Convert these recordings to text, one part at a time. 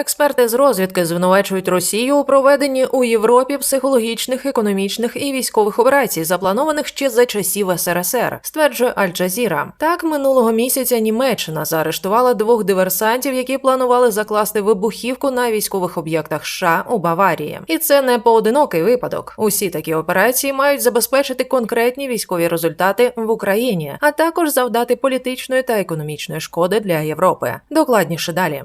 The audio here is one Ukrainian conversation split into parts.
Експерти з розвідки звинувачують Росію у проведенні у Європі психологічних, економічних і військових операцій, запланованих ще за часів СРСР, стверджує Аль-Джазіра. Так минулого місяця Німеччина заарештувала двох диверсантів, які планували закласти вибухівку на військових об'єктах США у Баварії. І це не поодинокий випадок. Усі такі операції мають забезпечити конкретні військові результати в Україні, а також завдати політичної та економічної шкоди для Європи. Докладніше далі.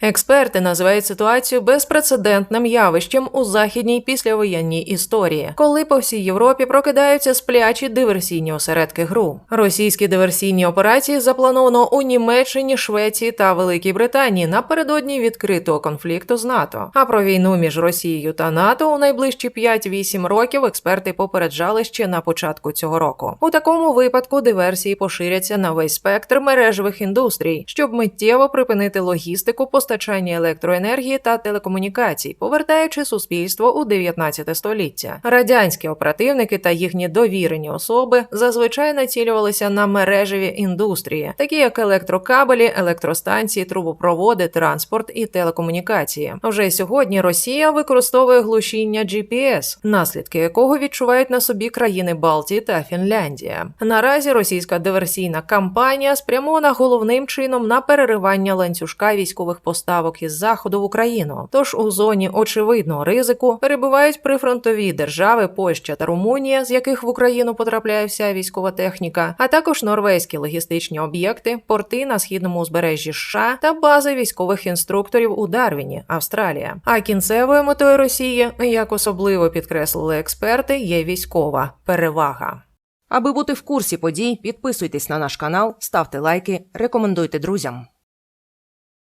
Експерти називають ситуацію безпрецедентним явищем у західній післявоєнній історії, коли по всій Європі прокидаються сплячі диверсійні осередки ГРУ. Російські диверсійні операції заплановано у Німеччині, Швеції та Великій Британії напередодні відкритого конфлікту з НАТО. А про війну між Росією та НАТО у найближчі 5-8 років експерти попереджали ще на початку цього року. У такому випадку диверсії поширяться на весь спектр мережевих індустрій, щоб миттєво припинити логістику постачання електроенергії та телекомунікацій, повертаючи суспільство у 19 століття. Радянські оперативники та їхні довірені особи зазвичай націлювалися на мережеві індустрії, такі як електрокабелі, електростанції, трубопроводи, транспорт і телекомунікації. Вже сьогодні Росія використовує глушіння GPS, наслідки якого відчувають на собі країни Балтії та Фінляндія. Наразі російська диверсійна кампанія спрямована головним чином на переривання ланцюжка військових поставок із заходу в Україну. Тож у зоні очевидного ризику перебувають прифронтові держави Польща та Румунія, з яких в Україну потрапляє вся військова техніка, а також норвезькі логістичні об'єкти, порти на східному узбережжі США та бази військових інструкторів у Дарвіні, Австралія. А кінцевою метою Росії, як особливо підкреслили експерти, є військова перевага. Аби бути в курсі подій, підписуйтесь на наш канал, ставте лайки, рекомендуйте друзям.